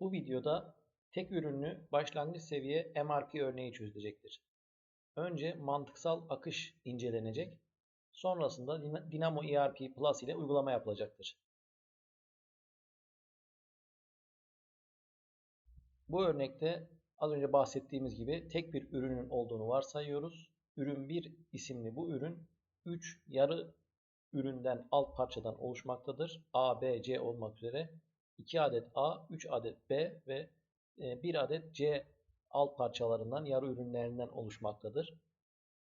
Bu videoda tek ürünlü başlangıç seviye MRP örneği çözülecektir. Önce mantıksal akış incelenecek. Sonrasında Dynamo ERP Plus ile uygulama yapılacaktır. Bu örnekte az önce bahsettiğimiz gibi tek bir ürünün olduğunu varsayıyoruz. Ürün 1 isimli bu ürün 3 yarı üründen alt parçadan oluşmaktadır. A, B, C olmak üzere 2 adet A, 3 adet B ve 1 e, adet C alt parçalarından yarı ürünlerinden oluşmaktadır.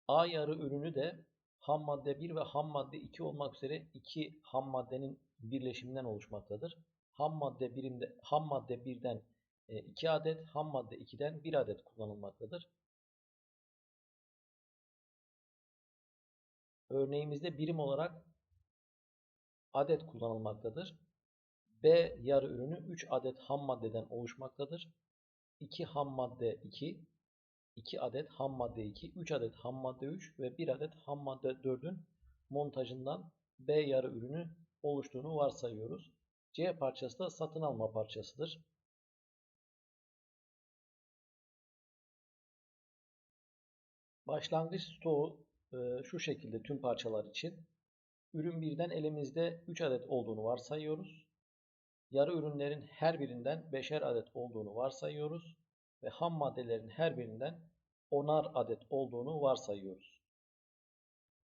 A yarı ürünü de ham madde 1 ve ham madde 2 olmak üzere iki ham maddenin birleşiminden oluşmaktadır. Ham madde birinde ham madde 1'den 2 e, adet, ham madde 2'den 1 adet kullanılmaktadır. Örneğimizde birim olarak adet kullanılmaktadır. B yarı ürünü 3 adet ham maddeden oluşmaktadır. 2 ham madde 2, 2 adet ham madde 2, 3 adet ham madde 3 ve 1 adet ham madde 4'ün montajından B yarı ürünü oluştuğunu varsayıyoruz. C parçası da satın alma parçasıdır. Başlangıç stoğu e, şu şekilde tüm parçalar için. Ürün birden elimizde 3 adet olduğunu varsayıyoruz. Yarı ürünlerin her birinden 5'er adet olduğunu varsayıyoruz ve ham maddelerin her birinden 10'ar adet olduğunu varsayıyoruz.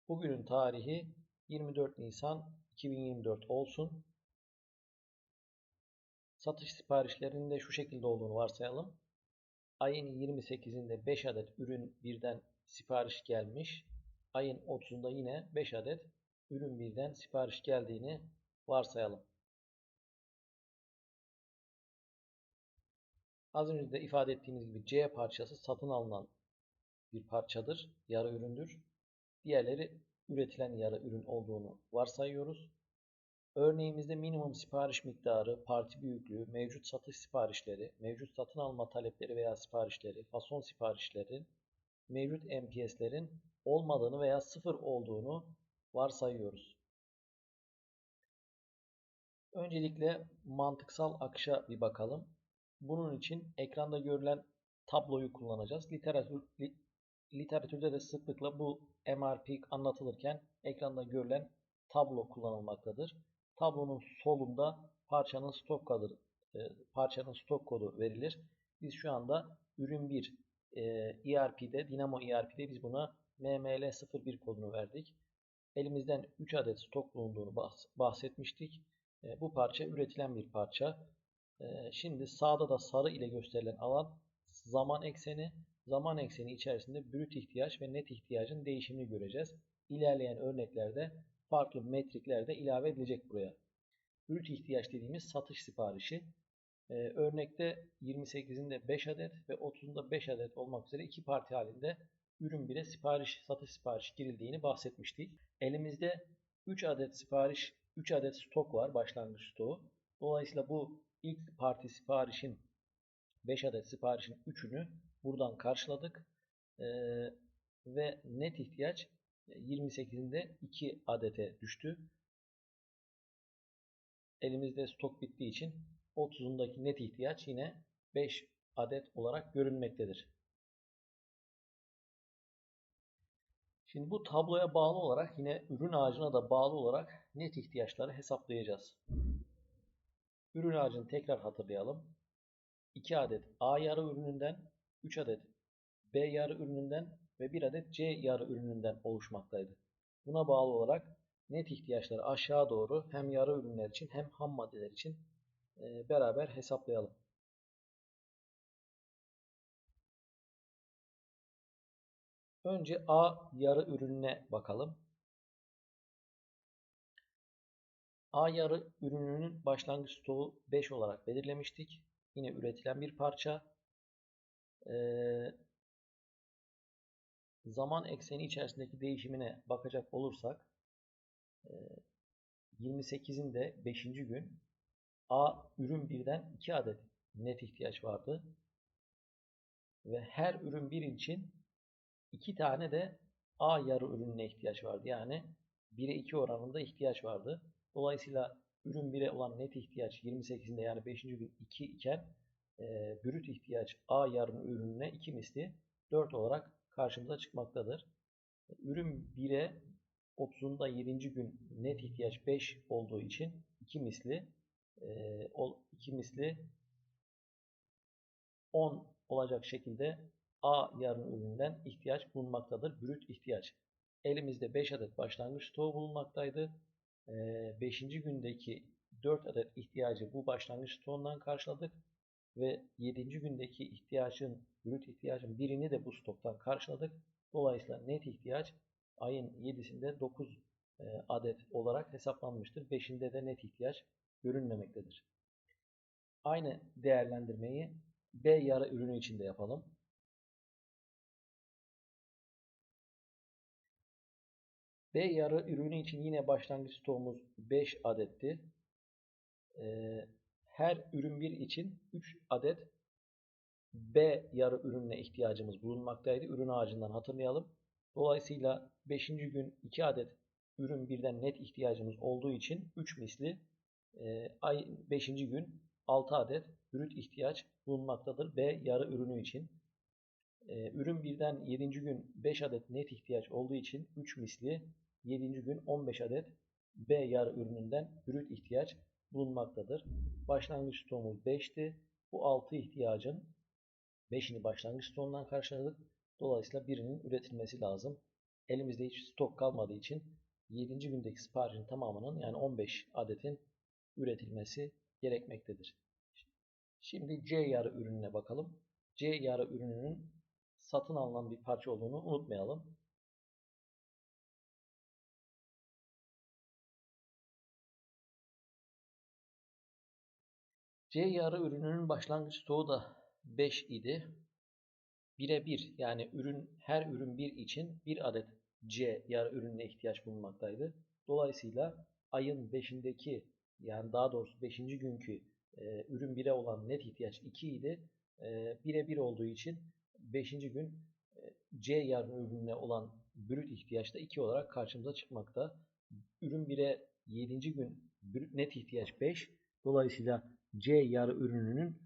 Bugünün tarihi 24 Nisan 2024 olsun. Satış siparişlerinin de şu şekilde olduğunu varsayalım. Ayın 28'inde 5 adet ürün birden sipariş gelmiş. Ayın 30'unda yine 5 adet ürün birden sipariş geldiğini varsayalım. Az önce de ifade ettiğimiz gibi C parçası satın alınan bir parçadır, yarı üründür. Diğerleri üretilen yarı ürün olduğunu varsayıyoruz. Örneğimizde minimum sipariş miktarı, parti büyüklüğü, mevcut satış siparişleri, mevcut satın alma talepleri veya siparişleri, fason siparişlerin, mevcut MPS'lerin olmadığını veya sıfır olduğunu varsayıyoruz. Öncelikle mantıksal akışa bir bakalım. Bunun için ekranda görülen tabloyu kullanacağız. Literatür, literatürde de sıklıkla bu MRP anlatılırken ekranda görülen tablo kullanılmaktadır. Tablonun solunda parçanın stok kodu, e, parçanın stok kodu verilir. Biz şu anda ürün 1 e, ERP'de, Dinamo ERP'de biz buna MML01 kodunu verdik. Elimizden 3 adet stok bulunduğunu bahsetmiştik. E, bu parça üretilen bir parça. E, şimdi sağda da sarı ile gösterilen alan zaman ekseni. Zaman ekseni içerisinde brüt ihtiyaç ve net ihtiyacın değişimini göreceğiz. İlerleyen örneklerde farklı metrikler de ilave edilecek buraya. Brüt ihtiyaç dediğimiz satış siparişi. Ee, örnekte 28'inde 5 adet ve 30'unda 5 adet olmak üzere iki parti halinde ürün bile sipariş, satış sipariş girildiğini bahsetmiştik. Elimizde 3 adet sipariş, 3 adet stok var, başlangıç stoğu. Dolayısıyla bu ilk parti siparişin 5 adet siparişin 3'ünü buradan karşıladık. Ee, ve net ihtiyaç 28'inde 2 adete düştü. Elimizde stok bittiği için 30'undaki net ihtiyaç yine 5 adet olarak görünmektedir. Şimdi bu tabloya bağlı olarak yine ürün ağacına da bağlı olarak net ihtiyaçları hesaplayacağız. Ürün ağacını tekrar hatırlayalım. 2 adet A yarı ürününden, 3 adet B yarı ürününden ve 1 adet C yarı ürününden oluşmaktaydı. Buna bağlı olarak net ihtiyaçları aşağı doğru hem yarı ürünler için hem ham maddeler için e, beraber hesaplayalım. Önce A yarı ürününe bakalım. A yarı ürününün başlangıç stoğu 5 olarak belirlemiştik. Yine üretilen bir parça. Ee, zaman ekseni içerisindeki değişimine bakacak olursak 28'in de 5. gün A ürün birden 2 adet net ihtiyaç vardı. Ve her ürün bir için 2 tane de A yarı ürününe ihtiyaç vardı. Yani 1'e 2 oranında ihtiyaç vardı. Dolayısıyla ürün 1'e olan net ihtiyaç 28'inde yani 5. gün 2 iken e, brüt ihtiyaç A yarın ürününe 2 misli 4 olarak karşımıza çıkmaktadır. Ürün 1'e 30'unda 7. gün net ihtiyaç 5 olduğu için 2 misli e, 2 misli 10 olacak şekilde A yarın ürününden ihtiyaç bulunmaktadır. Brüt ihtiyaç. Elimizde 5 adet başlangıç stoğu bulunmaktaydı. 5. Ee, gündeki 4 adet ihtiyacı bu başlangıç stoğundan karşıladık. Ve 7. gündeki ihtiyacın, brüt ihtiyacın birini de bu stoktan karşıladık. Dolayısıyla net ihtiyaç ayın 7'sinde 9 e, adet olarak hesaplanmıştır. 5'inde de net ihtiyaç görünmemektedir. Aynı değerlendirmeyi B yarı ürünü için de yapalım. B yarı ürünü için yine başlangıç stoğumuz 5 adetti. Ee, her ürün 1 için 3 adet B yarı ürününe ihtiyacımız bulunmaktaydı. Ürün ağacından hatırlayalım. Dolayısıyla 5. gün 2 adet ürün birden net ihtiyacımız olduğu için 3 misli e, ay 5. gün 6 adet brüt ihtiyaç bulunmaktadır B yarı ürünü için. E, ürün birden 7. gün 5 adet net ihtiyaç olduğu için 3 misli 7. gün 15 adet B yarı ürününden brüt ihtiyaç bulunmaktadır. Başlangıç stoğumuz 5'ti. Bu 6 ihtiyacın 5'ini başlangıç stoğundan karşıladık. Dolayısıyla birinin üretilmesi lazım. Elimizde hiç stok kalmadığı için 7. gündeki siparişin tamamının yani 15 adetin üretilmesi gerekmektedir. Şimdi C yarı ürününe bakalım. C yarı ürününün satın alınan bir parça olduğunu unutmayalım. C yarı ürününün başlangıç stoğu da 5 idi. 1'e 1 yani ürün her ürün 1 için 1 adet C yarı ürününe ihtiyaç bulunmaktaydı. Dolayısıyla ayın 5'indeki yani daha doğrusu 5. günkü e, ürün 1'e olan net ihtiyaç 2 idi. E, 1'e 1 olduğu için 5. gün e, C yarı ürününe olan brüt ihtiyaç da 2 olarak karşımıza çıkmakta. Ürün 1'e 7. gün net ihtiyaç 5. Dolayısıyla C yarı ürününün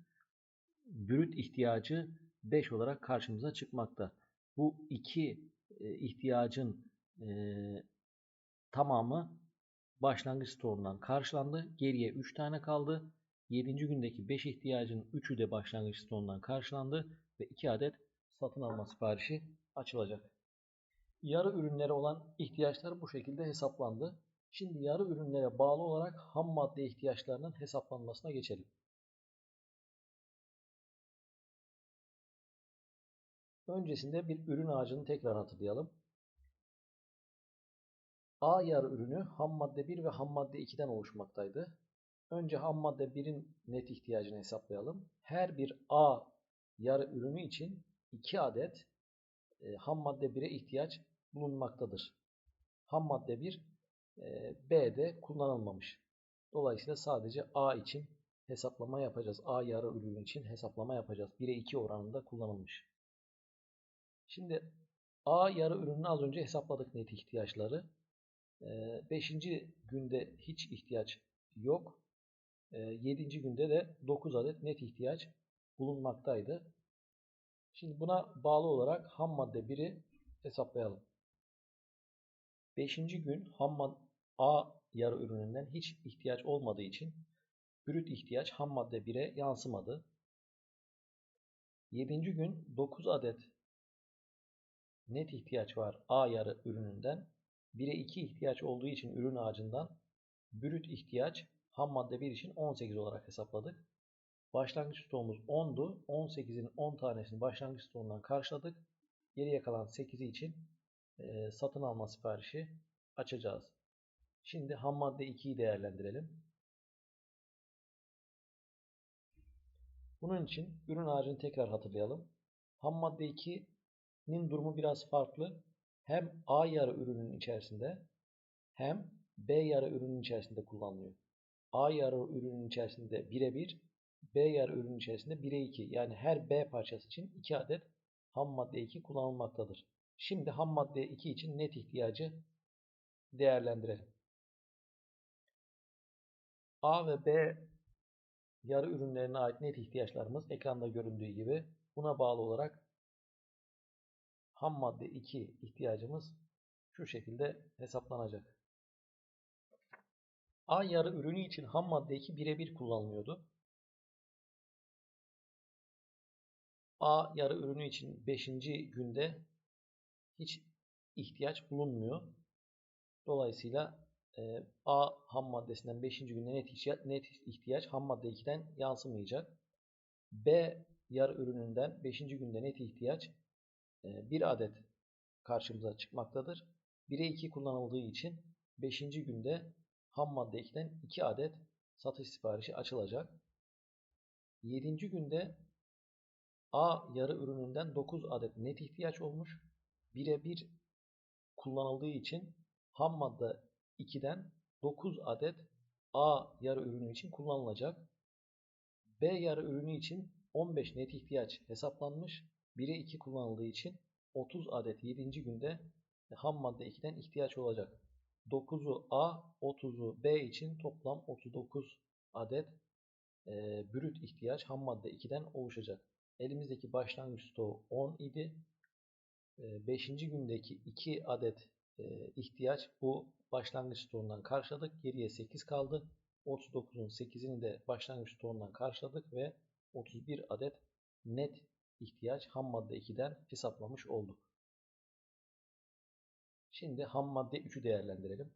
brüt ihtiyacı 5 olarak karşımıza çıkmakta. Bu iki e, ihtiyacın e, tamamı başlangıç stoğundan karşılandı. Geriye 3 tane kaldı. 7. gündeki 5 ihtiyacın 3'ü de başlangıç stoğundan karşılandı ve 2 adet satın alma siparişi açılacak. Yarı ürünlere olan ihtiyaçlar bu şekilde hesaplandı. Şimdi yarı ürünlere bağlı olarak ham madde ihtiyaçlarının hesaplanmasına geçelim. Öncesinde bir ürün ağacını tekrar hatırlayalım. A yarı ürünü ham madde 1 ve ham madde 2'den oluşmaktaydı. Önce ham madde 1'in net ihtiyacını hesaplayalım. Her bir A yarı ürünü için 2 adet e, ham madde 1'e ihtiyaç bulunmaktadır. Ham madde 1 e, B'de kullanılmamış. Dolayısıyla sadece A için hesaplama yapacağız. A yarı ürün için hesaplama yapacağız. 1'e 2 oranında kullanılmış. Şimdi A yarı ürününü az önce hesapladık net ihtiyaçları. 5. E, günde hiç ihtiyaç yok. 7. E, günde de 9 adet net ihtiyaç bulunmaktaydı. Şimdi buna bağlı olarak ham madde 1'i hesaplayalım. 5. gün ham A yarı ürününden hiç ihtiyaç olmadığı için brüt ihtiyaç ham madde 1'e yansımadı. 7. gün 9 adet net ihtiyaç var A yarı ürününden. 1'e 2 ihtiyaç olduğu için ürün ağacından brüt ihtiyaç ham madde 1 için 18 olarak hesapladık. Başlangıç stoğumuz 10'du. 18'in 10 tanesini başlangıç stoğundan karşıladık. Geriye kalan 8'i için satın alma siparişi açacağız. Şimdi ham madde 2'yi değerlendirelim. Bunun için ürün ağacını tekrar hatırlayalım. Ham madde 2'nin durumu biraz farklı. Hem A yarı ürünün içerisinde hem B yarı ürünün içerisinde kullanılıyor. A yarı ürünün içerisinde birebir, B yarı ürünün içerisinde 1'e 2 yani her B parçası için 2 adet ham madde 2 kullanılmaktadır. Şimdi ham madde 2 için net ihtiyacı değerlendirelim. A ve B yarı ürünlerine ait net ihtiyaçlarımız ekranda göründüğü gibi buna bağlı olarak ham madde 2 ihtiyacımız şu şekilde hesaplanacak. A yarı ürünü için ham madde 2 birebir kullanılıyordu. A yarı ürünü için 5. günde hiç ihtiyaç bulunmuyor. Dolayısıyla e, A ham maddesinden 5. günde net ihtiyaç, net ihtiyaç ham madde 2'den yansımayacak. B yarı ürününden 5. günde net ihtiyaç e, 1 adet karşımıza çıkmaktadır. 1'e 2 kullanıldığı için 5. günde ham madde 2'den 2 adet satış siparişi açılacak. 7. günde A yarı ürününden 9 adet net ihtiyaç olmuş. Birebir kullanıldığı için ham madde 2'den 9 adet A yarı ürünü için kullanılacak. B yarı ürünü için 15 net ihtiyaç hesaplanmış. 1'e 2 kullanıldığı için 30 adet 7. günde ham madde 2'den ihtiyaç olacak. 9'u A, 30'u B için toplam 39 adet e, brüt ihtiyaç ham madde 2'den oluşacak. Elimizdeki başlangıç stoğu 10 idi. 5. E, gündeki 2 adet ihtiyaç bu başlangıç stoğundan karşıladık. Geriye 8 kaldı. 39'un 8'ini de başlangıç stoğundan karşıladık ve 31 adet net ihtiyaç ham madde 2'den hesaplamış olduk. Şimdi ham madde 3'ü değerlendirelim.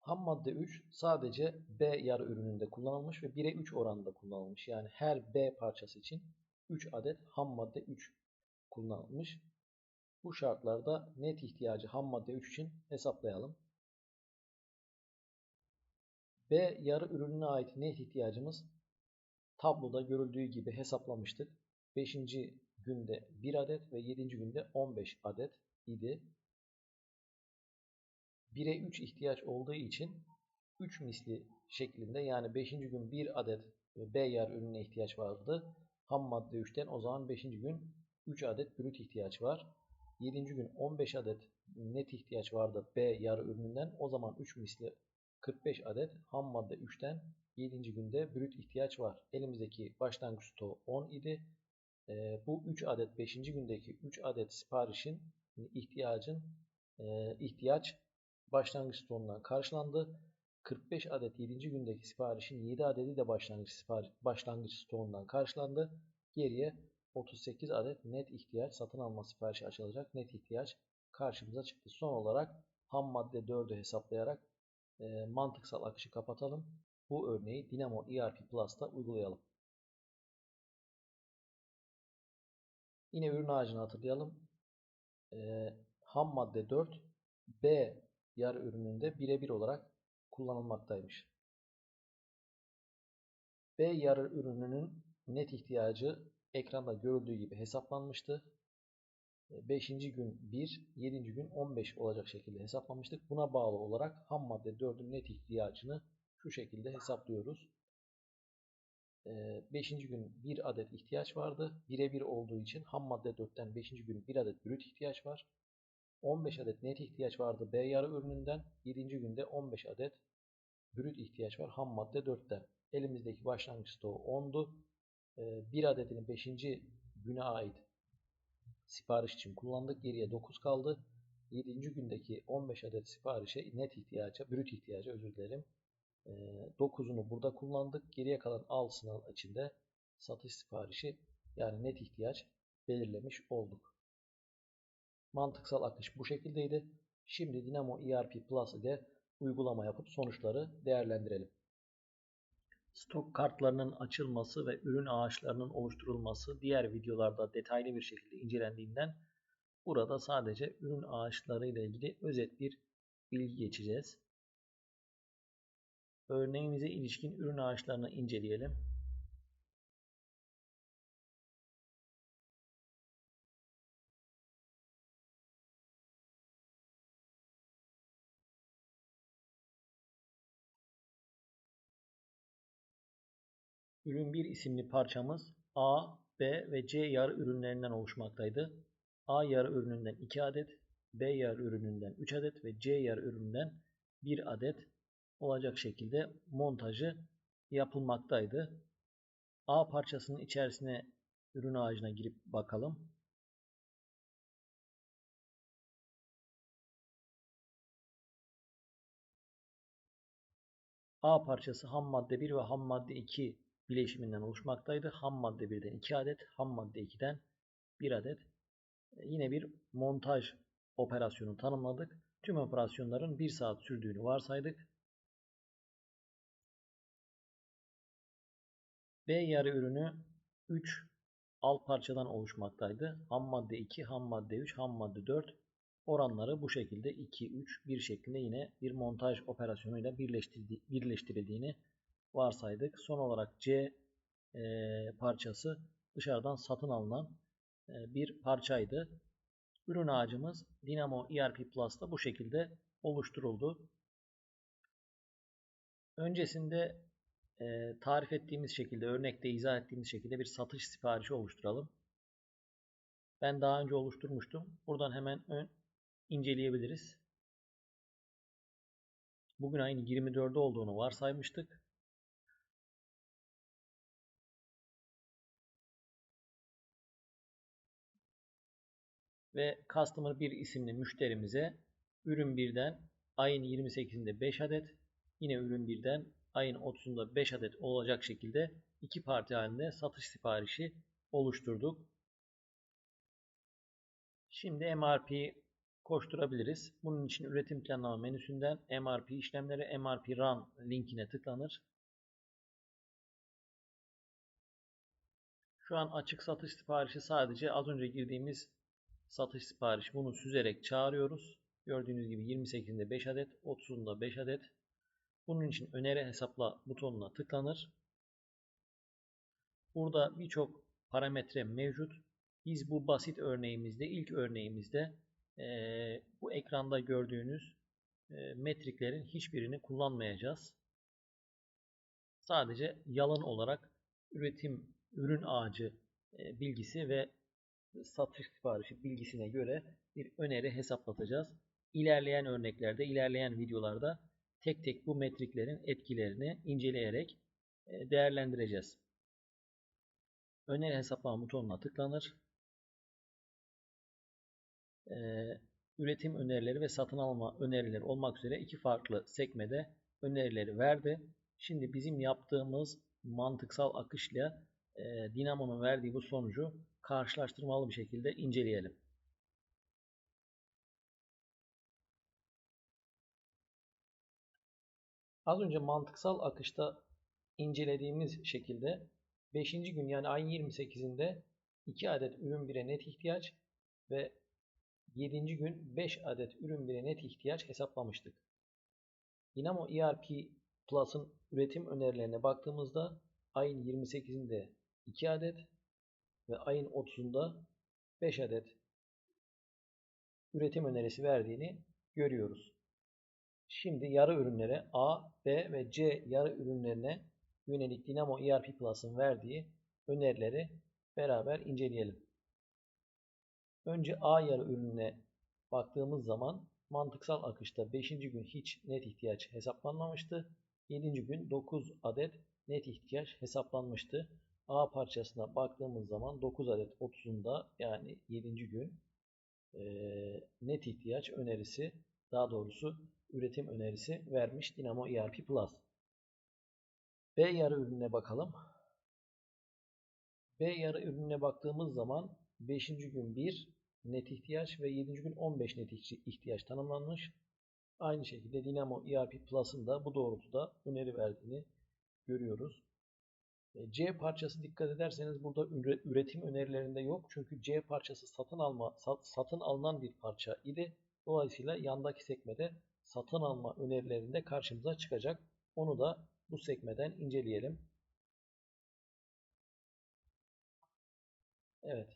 Ham madde 3 sadece B yarı ürününde kullanılmış ve 1'e 3 oranında kullanılmış. Yani her B parçası için 3 adet ham madde 3 kullanılmış. Bu şartlarda net ihtiyacı ham madde 3 için hesaplayalım. B yarı ürününe ait net ihtiyacımız tabloda görüldüğü gibi hesaplamıştık. 5. günde 1 adet ve 7. günde 15 adet idi. 1'e 3 ihtiyaç olduğu için 3 misli şeklinde yani 5. gün 1 adet B yer ürününe ihtiyaç vardı. Ham madde 3'ten o zaman 5. gün 3 adet brüt ihtiyaç var. 7. gün 15 adet net ihtiyaç vardı B yarı ürününden. O zaman 3 misli 45 adet ham madde 3'ten 7. günde brüt ihtiyaç var. Elimizdeki başlangıç stoğu 10 idi. E, bu 3 adet 5. gündeki 3 adet siparişin ihtiyacın e, ihtiyaç başlangıç stoğundan karşılandı. 45 adet 7. gündeki siparişin 7 adedi de başlangıç, sipariş, başlangıç stoğundan karşılandı. Geriye 38 adet net ihtiyaç satın alma siparişi açılacak. Net ihtiyaç karşımıza çıktı. Son olarak ham madde 4'ü hesaplayarak e, mantıksal akışı kapatalım. Bu örneği Dynamo ERP Plus'ta uygulayalım. Yine ürün ağacını hatırlayalım. E, ham madde 4 B yarı ürününde birebir olarak kullanılmaktaymış. B yarı ürününün net ihtiyacı ekranda görüldüğü gibi hesaplanmıştı. 5. gün 1, 7. gün 15 olacak şekilde hesaplamıştık. Buna bağlı olarak ham madde 4'ün net ihtiyacını şu şekilde hesaplıyoruz. 5. gün 1 adet ihtiyaç vardı. Birebir olduğu için ham madde 4'ten 5. gün 1 adet brüt ihtiyaç var. 15 adet net ihtiyaç vardı B yarı ürününden. 7. günde 15 adet brüt ihtiyaç var ham madde 4'ten. Elimizdeki başlangıç stoğu 10'du. 1 adetini 5. güne ait sipariş için kullandık. Geriye 9 kaldı. 7. gündeki 15 adet siparişe net ihtiyaca, brüt ihtiyaca özür dilerim. 9'unu burada kullandık. Geriye kalan 6'sının içinde satış siparişi yani net ihtiyaç belirlemiş olduk. Mantıksal akış bu şekildeydi. Şimdi Dynamo ERP Plus ile uygulama yapıp sonuçları değerlendirelim. Stok kartlarının açılması ve ürün ağaçlarının oluşturulması diğer videolarda detaylı bir şekilde incelendiğinden burada sadece ürün ağaçları ile ilgili özet bir bilgi geçeceğiz. Örneğimize ilişkin ürün ağaçlarını inceleyelim. Ürün 1 isimli parçamız A, B ve C yarı ürünlerinden oluşmaktaydı. A yarı ürününden 2 adet, B yarı ürününden 3 adet ve C yarı ürününden bir adet olacak şekilde montajı yapılmaktaydı. A parçasının içerisine ürün ağacına girip bakalım. A parçası ham madde 1 ve ham madde 2 bileşiminden oluşmaktaydı. Ham madde 1'den 2 adet, ham madde 2'den 1 adet. E, yine bir montaj operasyonu tanımladık. Tüm operasyonların 1 saat sürdüğünü varsaydık. B yarı ürünü 3 alt parçadan oluşmaktaydı. Ham madde 2, ham madde 3, ham madde 4 oranları bu şekilde 2, 3, 1 şeklinde yine bir montaj operasyonuyla birleştirildiğini varsaydık. Son olarak C e, parçası dışarıdan satın alınan e, bir parçaydı. Ürün ağacımız Dynamo ERP Plus'ta bu şekilde oluşturuldu. Öncesinde e, tarif ettiğimiz şekilde, örnekte izah ettiğimiz şekilde bir satış siparişi oluşturalım. Ben daha önce oluşturmuştum. Buradan hemen ön, inceleyebiliriz. Bugün ayın 24'ü olduğunu varsaymıştık. Ve Customer 1 isimli müşterimize ürün 1'den ayın 28'inde 5 adet, yine ürün 1'den ayın 30'unda 5 adet olacak şekilde iki parti halinde satış siparişi oluşturduk. Şimdi MRP koşturabiliriz. Bunun için üretim planlama menüsünden MRP işlemleri MRP Run linkine tıklanır. Şu an açık satış siparişi sadece az önce girdiğimiz satış siparişi. Bunu süzerek çağırıyoruz. Gördüğünüz gibi 28'inde 5 adet, 30'unda 5 adet. Bunun için öneri hesapla butonuna tıklanır. Burada birçok parametre mevcut. Biz bu basit örneğimizde, ilk örneğimizde e, bu ekranda gördüğünüz e, metriklerin hiçbirini kullanmayacağız. Sadece yalan olarak üretim, ürün ağacı e, bilgisi ve satış siparişi bilgisine göre bir öneri hesaplatacağız. İlerleyen örneklerde, ilerleyen videolarda tek tek bu metriklerin etkilerini inceleyerek e, değerlendireceğiz. Öneri hesaplama butonuna tıklanır. Ee, üretim önerileri ve satın alma önerileri olmak üzere iki farklı sekmede önerileri verdi. Şimdi bizim yaptığımız mantıksal akışla e, Dinamo'nun verdiği bu sonucu karşılaştırmalı bir şekilde inceleyelim. Az önce mantıksal akışta incelediğimiz şekilde 5. gün yani ayın 28'inde 2 adet ürün bire net ihtiyaç ve 7. gün 5 adet ürün bire net ihtiyaç hesaplamıştık. Dynamo ERP Plus'ın üretim önerilerine baktığımızda ayın 28'inde 2 adet ve ayın 30'unda 5 adet üretim önerisi verdiğini görüyoruz. Şimdi yarı ürünlere A, B ve C yarı ürünlerine yönelik Dynamo ERP Plus'ın verdiği önerileri beraber inceleyelim. Önce A yarı ürününe baktığımız zaman mantıksal akışta 5. gün hiç net ihtiyaç hesaplanmamıştı. 7. gün 9 adet net ihtiyaç hesaplanmıştı. A parçasına baktığımız zaman 9 adet 30'unda yani 7. gün e, net ihtiyaç önerisi daha doğrusu üretim önerisi vermiş Dynamo ERP Plus. B yarı ürününe bakalım. B yarı ürününe baktığımız zaman 5. gün 1 net ihtiyaç ve 7. gün 15 net ihtiyaç tanımlanmış. Aynı şekilde Dynamo ERP Plus'ın da bu doğrultuda öneri verdiğini görüyoruz. E, C parçası dikkat ederseniz burada üretim önerilerinde yok. Çünkü C parçası satın alma satın alınan bir parça idi. Dolayısıyla yandaki sekmede satın alma önerilerinde karşımıza çıkacak. Onu da bu sekmeden inceleyelim. Evet.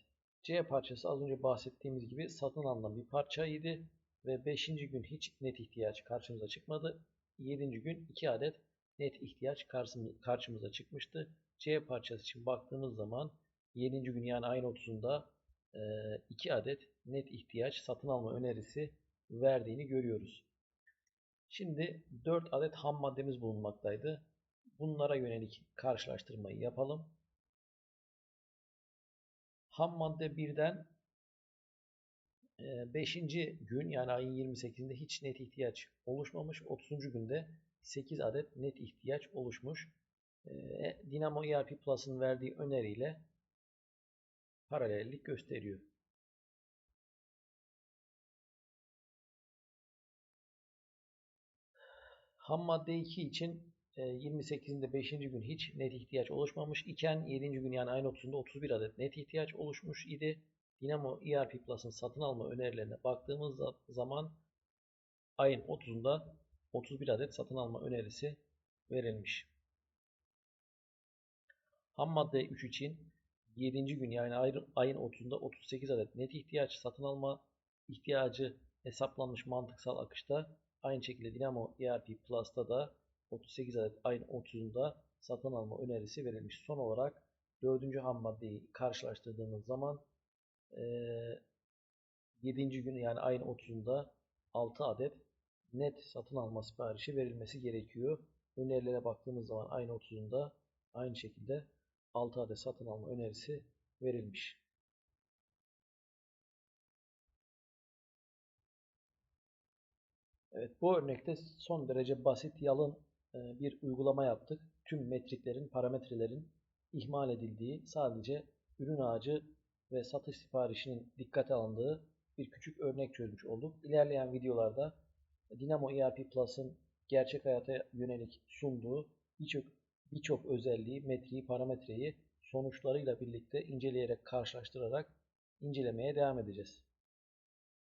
C parçası az önce bahsettiğimiz gibi satın alınan bir parçaydı ve 5. gün hiç net ihtiyaç karşımıza çıkmadı. 7. gün 2 adet net ihtiyaç karşımıza çıkmıştı. C parçası için baktığımız zaman 7. gün yani ayın 30'unda 2 adet net ihtiyaç satın alma önerisi verdiğini görüyoruz. Şimdi 4 adet ham maddemiz bulunmaktaydı. Bunlara yönelik karşılaştırmayı yapalım. Ham madde 1'den 5. gün yani ayın 28'inde hiç net ihtiyaç oluşmamış. 30. günde 8 adet net ihtiyaç oluşmuş. E, Dynamo ERP Plus'ın verdiği öneriyle paralellik gösteriyor. Ham madde 2 için 28'inde 5. gün hiç net ihtiyaç oluşmamış iken 7. gün yani ayın 30'unda 31 adet net ihtiyaç oluşmuş idi. Dynamo ERP Plus'ın satın alma önerilerine baktığımız zaman ayın 30'unda 31 adet satın alma önerisi verilmiş. Ham madde 3 için 7. gün yani ayın 30'unda 38 adet net ihtiyaç satın alma ihtiyacı hesaplanmış mantıksal akışta aynı şekilde Dynamo ERP Plus'ta da 38 adet ayın 30'unda satın alma önerisi verilmiş. Son olarak 4. ham maddeyi karşılaştırdığımız zaman 7. gün yani ayın 30'unda 6 adet net satın alma siparişi verilmesi gerekiyor. Önerilere baktığımız zaman ayın 30'unda aynı şekilde 6 adet satın alma önerisi verilmiş. Evet bu örnekte son derece basit yalın bir uygulama yaptık. Tüm metriklerin, parametrelerin ihmal edildiği, sadece ürün ağacı ve satış siparişinin dikkate alındığı bir küçük örnek çözmüş olduk. İlerleyen videolarda Dynamo ERP Plus'ın gerçek hayata yönelik sunduğu birçok birçok özelliği, metriği, parametreyi sonuçlarıyla birlikte inceleyerek karşılaştırarak incelemeye devam edeceğiz.